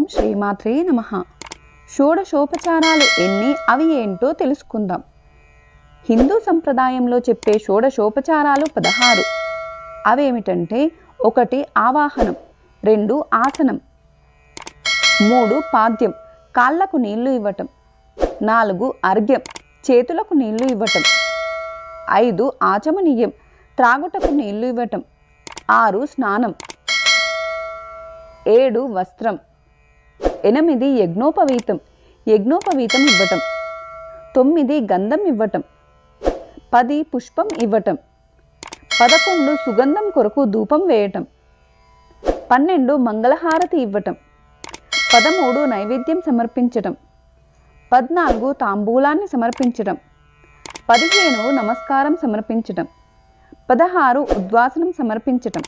ఓం శ్రీమాత్రే నమ. షోడశోపచారాలు ఎన్ని అవి ఏంటో తెలుసుకుందాం. హిందూ సంప్రదాయంలో చెప్పే షోడశోపచారాలు పదహారు. అవేమిటంటే ఒకటి ఆవాహనం రెండు ఆసనం మూడు పాద్యం కాళ్ళకు నీళ్ళు ఇవ్వటం నాలుగు అర్ఘ్యం చేతులకు నీళ్ళు ఇవ్వటం ఐదు ఆచమనీయం త్రాగుటకు నీళ్ళు ఇవ్వటం ఆరు స్నానం ఏడు వస్త్రం ఎనిమిది యజ్ఞోపవీతం. యజ్ఞోపవీతం ఇవ్వటం. తొమ్మిది గంధం ఇవ్వటం. పది పుష్పం ఇవ్వటం. పదకొండు సుగంధం కొరకు ధూపం వేయటం. పన్నెండు మంగళహారతి ఇవ్వటం. పదమూడు నైవేద్యం సమర్పించటం. పద్నాలుగు తాంబూలాన్ని సమర్పించటం. పదిహేను నమస్కారం సమర్పించటం. పదహారు ఉద్వాసనం సమర్పించటం.